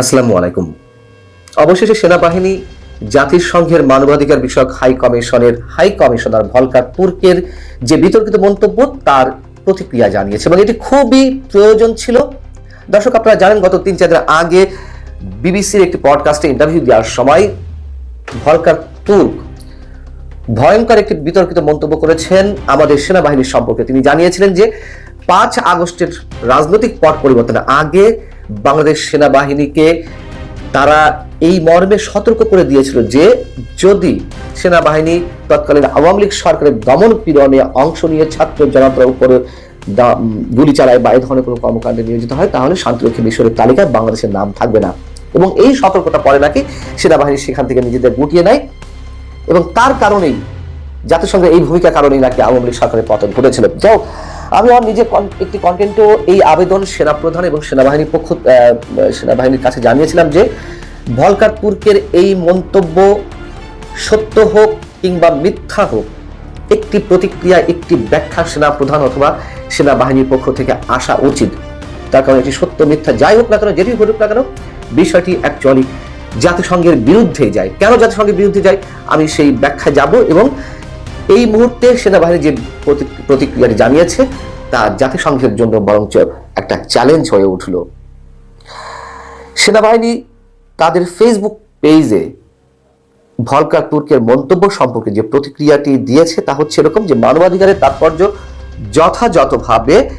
আসসালামু আলাইকুম। অবশেষে সেনাবাহিনী জাতিসংঘের মানবাধিকার বিষয়ক হাই কমিশনের হাই কমিশনার ভলকার তুর্কের যে বিতর্কিত মন্তব্য, তার প্রতিক্রিয়া জানিয়েছে এবং এটি খুবই প্রয়োজন ছিল। দর্শক, আপনারা জানেন, গত তিন চার আগে বিবিসির একটি পডকাস্টে ইন্টারভিউ দেওয়ার সময় ভলকার তুর্ক ভয়ঙ্কর একটি বিতর্কিত মন্তব্য করেছেন আমাদের সেনাবাহিনীর সম্পর্কে। তিনি জানিয়েছিলেন যে, পাঁচ আগস্টের রাজনৈতিক পট পরিবর্তনের আগে বাংলাদেশ সেনাবাহিনীকে তারা এই মর্মে সতর্ক করে দিয়েছিল যে যদি সেনাবাহিনী তৎকালীন আওয়ামী লীগ সরকারের দমন পীড়নে অংশ নিয়ে ছাত্র জনতার উপরে গুলি চালায় বা এই ধরনের কোনো কর্মকাণ্ডে নিয়োজিত হয়, তাহলে শান্তিরক্ষী মিশরের তালিকায় বাংলাদেশের নাম থাকবে না। এবং এই সতর্কতা পরে নাকি সেনাবাহিনী সেখান থেকে নিজেদের গুটিয়ে নেয়। এবং তার কারণেই জাতিসংঘের এই ভূমিকার কারণেই নাকি আওয়ামী লীগ সরকারের পতন ঘটেছিল। যাও আমি আমার নিজে একটি কন্টেন্টও এই আবেদন সেনাপ্রধান এবং সেনাবাহিনীর পক্ষ সেনাবাহিনীর কাছে জানিয়েছিলাম যে ভলকার তুর্কের এই মন্তব্য সত্য হোক কিংবা মিথ্যা হোক, একটি প্রতিক্রিয়া, একটি ব্যাখ্যা সেনাপ্রধান অথবা সেনাবাহিনীর পক্ষ থেকে আসা উচিত। তার কারণ এটি সত্য, মিথ্যা, যাই হোক না কেন, যেটি ঘটুক না কেন, বিষয়টি অ্যাকচুয়ালি জাতিসংঘের বিরুদ্ধে যায়। কেন জাতিসংঘের বিরুদ্ধে যায়? আমি সেই ব্যাখ্যা যাব এবং এই মুহূর্তে সেনাবাহিনী যে প্রতি- প্রতিক্রিয়াটি জানিয়েছে, তা জাতিসংঘের জন্য বরঞ্চ একটা চ্যালেঞ্জ হয়ে উঠল। সেনাবাহিনী তাদের ফেসবুক পেজে ভলকার তুর্কের মন্তব্য সম্পর্কে যে প্রতিক্রিয়াটি দিয়েছে, তা হচ্ছে এরকম যে মানবাধিকারের তাৎপর্য যথাযথভাবে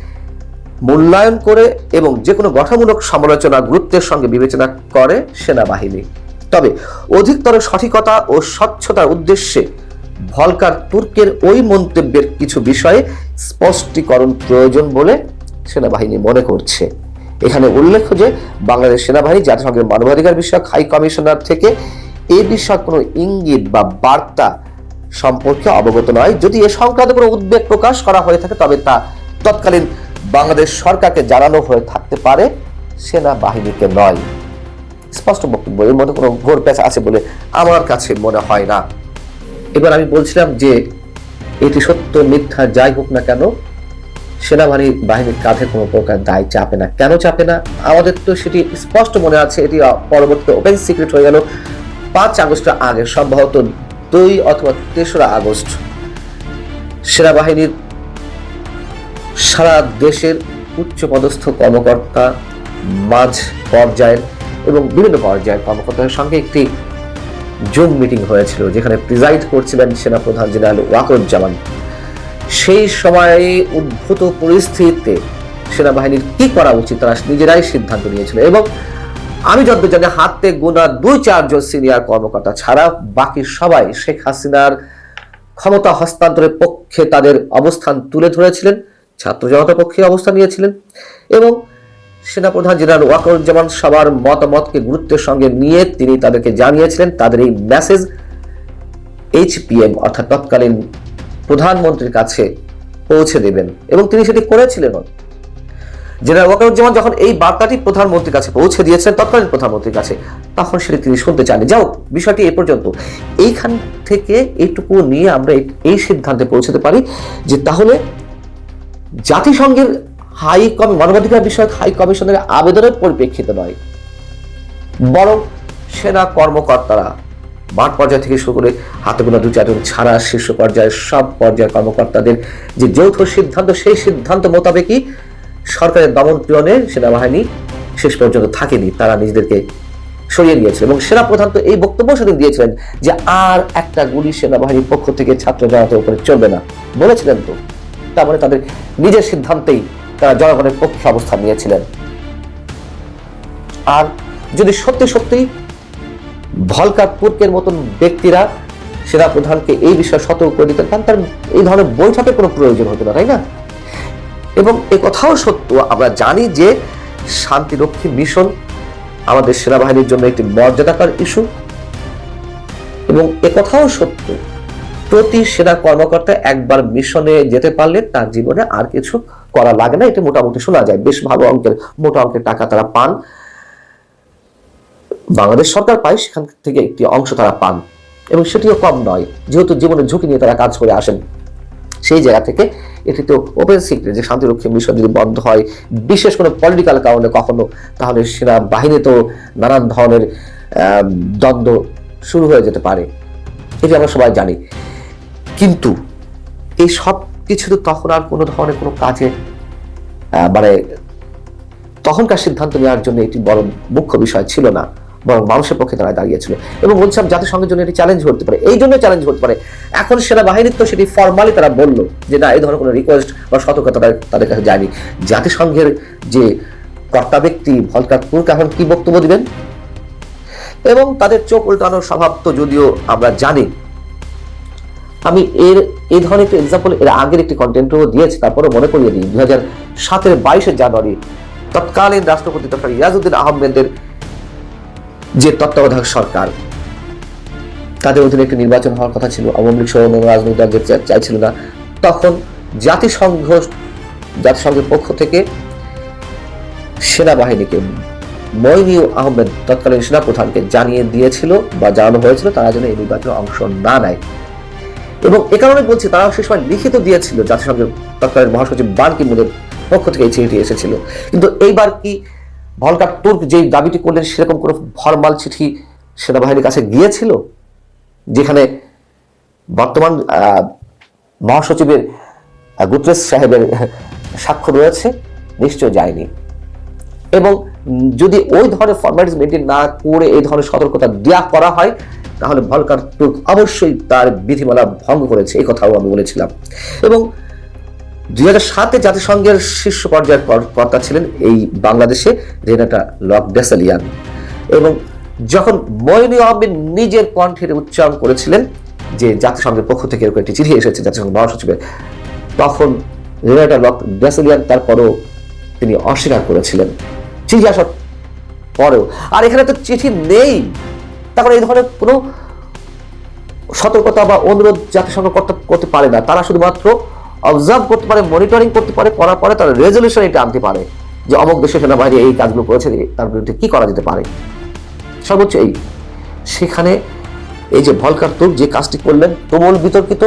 মূল্যায়ন করে এবং যে কোনো গঠনমূলক সমালোচনা গুরুত্বের সঙ্গে বিবেচনা করে সেনাবাহিনী। তবে অধিকতর সঠিকতা ও স্বচ্ছতার উদ্দেশ্যে ভলকার তুর্কের ওই মন্তব্যের কিছু বিষয়ে স্পষ্টীকরণ প্রয়োজন বলে সেনাবাহিনী মনে করছে। এখানে উল্লেখ্য যে, বাংলাদেশ সেনাবাহিনী জাতিসংঘের মানবাধিকার বিষয়ক হাই কমিশনার থেকে এ বিষয়ে কোনো ইঙ্গিত বা বার্তা সম্পর্কে অবগত নয়। যদি এ সংক্রান্ত কোনো উদ্বেগ প্রকাশ করা হয়ে থাকে, তবে তা তৎকালীন বাংলাদেশ সরকারকে জানানো হয়ে থাকতে পারে, সেনাবাহিনীকে নয়। স্পষ্ট বক্তব্য, এর মধ্যে কোনো ঘোর প্যাচ আছে বলে আমার কাছে মনে হয় না। এবার আমি বলছিলাম যে এটি সত্য, মিথ্যা, যাই হোক না কেন, সেনাবাহিনী বাহিনীর কাঁধে কোনো প্রকার দায় চাপে না। কেন চাপে না? আমাদের তো সেটি স্পষ্ট মনে আছে, এটি পরবর্তীতে ওপেন সিক্রেট হয়ে গেল পাঁচ আগস্টের আগে, সম্ভবত দুই অথবা তেসরা আগস্ট। সেনাবাহিনীর সারা দেশের উচ্চপদস্থ কর্মকর্তা মাঝ পর্যায়ের এবং বিভিন্ন পর্যায়ের কর্মকর্তাদের সঙ্গে একটি জুম মিটিং হয়েছিল, যেখানে প্রিজাইড করছিলেন সেনাপ্রধান জেনারেল ওয়াকরুজ্জামান। সেই সময়ে উদ্ভূত পরিস্থিতিতে সেনাবাহিনীর কি করা উচিত তারা নিজেরাই সিদ্ধান্ত নিয়েছিল এবং আমি যত জানি হাতে গোনা দুই চারজন সিনিয়র কর্মকর্তা ছাড়া বাকি সবাই শেখ হাসিনার ক্ষমতা হস্তান্তরের পক্ষে তাদের অবস্থান তুলে ধরেছিলেন, ছাত্র জনতার পক্ষে অবস্থান নিয়েছিলেন এবং সেনাপ্রধান জেনারেল ওয়াকরুজ্জামান সবার মতামতকে গুরুত্বের সঙ্গে নিয়ে তিনি তাদেরকে জানিয়েছিলেন, তাদের এই মেসেজ এইচপিএম অর্থাৎ তৎকালীন প্রধানমন্ত্রীর কাছে পৌঁছে দেবেন। এবং তিনি সেটি করেছিলেন জেনারেল ওয়াকারুজ্জামান যখন এই বার্তাটি প্রধানমন্ত্রীর কাছে পৌঁছে দিয়েছেন তৎকালীন প্রধানমন্ত্রীর কাছে, তখন সেটি তিনি শুনতে চাননি। যাও বিষয়টি এ পর্যন্ত। এইখান থেকে এইটুকু নিয়ে আমরা এই সিদ্ধান্তে পৌঁছতে পারি যে তাহলে জাতিসংঘের হাই কম মানবাধিকার বিষয়ক হাই কমিশনের আবেদনের পরিপ্রেক্ষিতে নয়। বরং সেনা কর্মকর্তারা মাঠ পর্যায় থেকে শুরু করে হাতে গোনা দু চারজন ছাড়া শীর্ষ পর্যায়ের সব পর্যায়ের কর্মকর্তাদের যে যৌথ সিদ্ধান্ত, সেই সিদ্ধান্ত মোতাবেকই সরকারের দমন পীড়নে সেনাবাহিনী শেষ পর্যন্ত থাকেনি। তারা নিজেদেরকে সরিয়ে নিয়েছিল এবং সেনা প্রধান তো এই বক্তব্য সেদিন দিয়েছিলেন যে আর একটা গুলি সেনাবাহিনীর পক্ষ থেকে ছাত্র জনতার উপরে চলবে না। বলেছিলেন তো। তার মানে তাদের নিজের সিদ্ধান্তেই তারা জনগণের পক্ষে অবস্থান নিয়েছিলেন। আর যদি সত্যি সত্যি ভলকার তুর্কের মতন ব্যক্তিরা সেনা প্রধানকে এই বিষয়ে সতর্ক করে দিতেন তাহলে তার এই ধরনের বৈঠকের কোনো প্রয়োজন হতো না, তাই না? এবং এ কথাও সত্য, আমরা জানি যে শান্তিরক্ষী মিশন আমাদের সেনাবাহিনীর জন্য একটি মর্যাদাকার ইস্যু। এবং এ কথাও সত্য প্রতি সেনা কর্মকর্তা একবার মিশনে যেতে পারলে তার জীবনে আর কিছু করা লাগে না। এটা মোটামুটি শোনা যায়। বেশ ভালো অঙ্কের, মোটা অঙ্কের টাকা তারা পান। বাংলাদেশ সরকার পায়, সেখান থেকে একটি অংশ তারা পান। এবং সেটিও কম নয়। যেহেতু জীবনের ঝুঁকি নিয়ে তারা কাজ করে আসেন, সেই জায়গা থেকে এটি তো ওপেন সিক্রেট যে শান্তিরক্ষী মিশন যদি বন্ধ হয়, বিশেষ কোনো পলিটিক্যাল কারণে কখনো, তাহলে সেনা বাহিনী তো নানান ধরনের দ্বন্দ্ব শুরু হয়ে যেতে পারে। এটি আমরা সবাই জানি। কিন্তু এই সব কিছু তো তখন আর কোনো ধরনের কোনো কাজে মানে তখনকার সিদ্ধান্ত নেওয়ার জন্য এটি বড় মুখ্য বিষয় ছিল না, বরং মানুষের পক্ষে তারা দাঁড়িয়েছিল। এবং বলছিলাম জাতিসংঘের জন্য এটি চ্যালেঞ্জ হতে পারে। এই জন্য চ্যালেঞ্জ হতে পারে। এখন সেনাবাহিনীর তো সেটি ফর্মালি তারা বলল যে, না এই ধরনের কোনো রিকোয়েস্ট বা সতর্কতা তাদের- কাছে যায়নি। জাতিসংঘের যে কর্তা ব্যক্তি ভলকার তুর্ক এখন কি বক্তব্য দিবেন? এবং তাদের চোখ উল্টানোর স্বভাব তো যদিও আমরা জানি আমি এর এই ধরনের একটি এক্সাম্পল এর আগের একটি কন্টেন্টও দিয়েছি তারপরে মনে করিয়ে দিই। দুই হাজার সাতের বাইশে জানুয়ারি, তৎকালীন রাষ্ট্রপতি ডক্টর ইয়াজউদ্দিন আহমেদের যে তত্ত্বাবধায়ক সরকার, তাদের অধীনে একটি নির্বাচন হওয়ার কথা ছিল। আওয়ামী লীগ সহ রাজনৈতিক চাইছিল না। তখন জাতিসংঘ, জাতিসংঘের পক্ষ থেকে সেনাবাহিনীকে মইনি আহমেদ, তৎকালীন সেনাপ্রধানকে জানিয়ে দিয়েছিল বা জানানো হয়েছিল, তারা যেন এই নির্বাচনে অংশ না নেয়। এবং এ কারণে বলছি, তারা সে সময় লিখিত দিয়েছিল জাতিসংঘের তৎকালীন মহাসচিব বান কি মুনের পক্ষ থেকে এই চিঠিটি এসেছিল। কিন্তু এইবার কি ভলকার তুর্ক যেই দাবিটি করলেন সেরকম কোনো ফরমাল চিঠি সেনাবাহিনীর কাছে গিয়েছিল? যেখানে বর্তমান মহাসচিবের গুতরেস সাহেবের স্বাক্ষর রয়েছে, নিশ্চয় যায়নি। এবং যদি ওই ধরনের ফর্মালিটিস মেনটেন না করে এই ধরনের সতর্কতা দেওয়া করা হয় তাহলে ভলকার তুর্ক অবশ্যই তার বিধিমালা ভঙ্গ করেছে, এই কথাও আমি বলেছিলাম। এবং দুই হাজার সাতে জাতিসংঘের শীর্ষ পর্যায়ের কর্তা ছিলেন এই বাংলাদেশে রেনাটা লক ডেসালিয়ান। এবং যখন মইনি আহমেদ নিজের কণ্ঠের উচ্চারণ করেছিলেন যে জাতিসংঘের পক্ষ থেকে এরকম একটি চিঠি এসেছে জাতিসংঘ মহাসচিবের, তখন রেনাটা লক ডেসালিয়ান তারপরও তিনি অস্বীকার করেছিলেন। চিঠি আসার পরেও। আর এখানে তো চিঠি নেই। তারপরে এই ধরনের কোনো সতর্কতা বা অনুরোধ জাতিসংঘ করতে করতে পারে না। তারা শুধুমাত্র অবজার্ভ করতে পারে মনিটরিং করতে পারে, করার পরে তারা রেজলিউশন এটা আনতে পারে যে অমুক দেশের সেনাবাহিনী এই কাজগুলো করেছে, তার বিরুদ্ধে কি করা যেতে পারে। সর্বোচ্চ এই। সেখানে এই যে ভলকার তুর্ক যে কাজটি করলেন, প্রবল বিতর্কিত,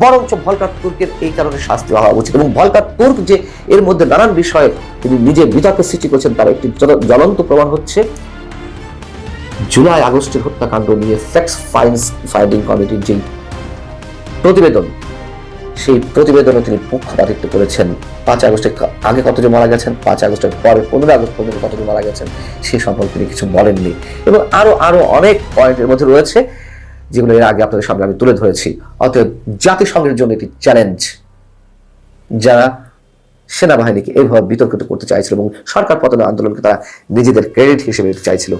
বরঞ্চ ভলকার তুর্কের এই কারণে শাস্তি হওয়া উচিত এবং ভলকার তুর্ক যে এর মধ্যে নানান বিষয়ে তিনি নিজে বিতর্কের সৃষ্টি করেছেন, তার একটি জ্বলন্ত প্রমাণ হচ্ছে জুলাই আগস্টের হত্যাকাণ্ড নিয়ে ফ্যাক্স ফাইন্স ফাইন্ডিং কমিটির যে প্রতিবেদন, সেই প্রতিবেদনে তিনি পক্ষপাতিত্ব করেছেন। পাঁচ আগস্টের আগে কতজন মারা গেছেন? পাঁচ আগস্টের পরে পনেরো আগস্ট পর্যন্ত কতজন মারা গেছেন? সে সম্পর্কে তিনি কিছু বলেননি। এবং আরও আরও অনেক পয়েন্টের মধ্যে রয়েছে, যেগুলো এর আগে আপনাদের সামনে আমি তুলে ধরেছি। অতএব জাতিসংঘের জন্য একটি চ্যালেঞ্জ যারা সেনাবাহিনীকে এইভাবে বিতর্কিত করতে চাইছিল এবং সরকার পতনের আন্দোলনকে তারা নিজেদের ক্রেডিট হিসেবে চাইছিল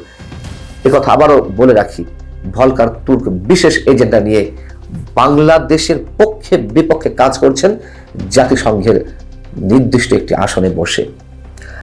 কথা আবারও বলে রাখি, ভলকার তুর্ক বিশেষ এজেন্ডা নিয়ে বাংলাদেশের পক্ষে বিপক্ষে কাজ করছেন জাতিসংঘের নির্দিষ্ট একটি আসনে বসে।